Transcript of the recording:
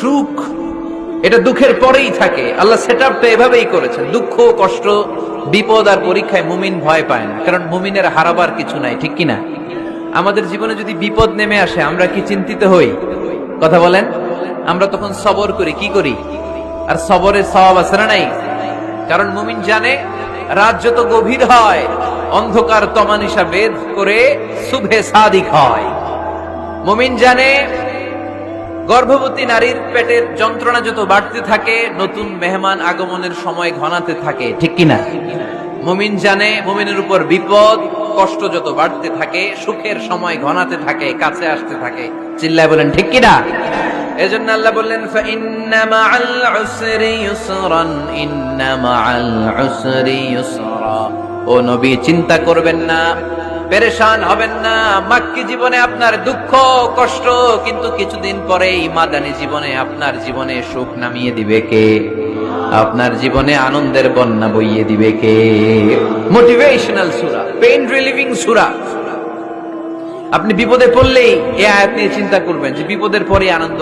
সুখ, এটা দুঃখের পরেই থাকে। আল্লাহ সেট আপটা এভাবেই করেছেন। দুঃখ, কষ্ট, বিপদ আর পরীক্ষায় মুমিন ভয় পায় না। কারণ মুমিনের হারাবার কিছু নাই, ঠিক কিনা? আমাদের জীবনে যদি বিপদ নেমে আসে, আমরা কি চিন্তিত হই? কথা বলেন। আমরা তখন সবর করি, কি করি? আর সবরের স্বভাব আছে না নাই? কারণ মুমিন জানে, রাত যত গভীর হয়, অন্ধকার তমানিসা বেদ করে শুভে সাদিক হয়। মুমিন জানে গর্ভবতী নারীর পেটের যন্ত্রণা যত বাড়তে থাকে, নতুন মেহমান আগমনের সময় ঘনাতে থাকে, ঠিক কিনা? মুমিন জানে, মুমিনের উপর বিপদ, কষ্ট যত বাড়তে থাকে, সুখের সময় ঘনাতে থাকে, কাছে আসতে থাকে। চিল্লায় বলেন, ঠিক কিনা? এজন্য আল্লাহ বললেন, ফাইন্না মাআল উসরি ইউসরান, ইন্না মাআল উসরি ইউসরা। ও নবী, চিন্তা করবেন না পেরেশান হবেন না। মাক্কি জীবনে আপনার দুঃখ, কষ্ট, কিন্তু কিছুদিন পরেই মাদানী জীবনে আপনার জীবনে সুখ নামিয়ে দিবে কে? আপনার জীবনে আনন্দের বন্যা বইয়ে দিবে কে? মোটিভেশনাল সুরা পেইন রিলিভিং সুরা। আপনি বিপদে পড়লেই এ আয়াত নিয়ে চিন্তা করবেন যে বিপদের পরে আনন্দ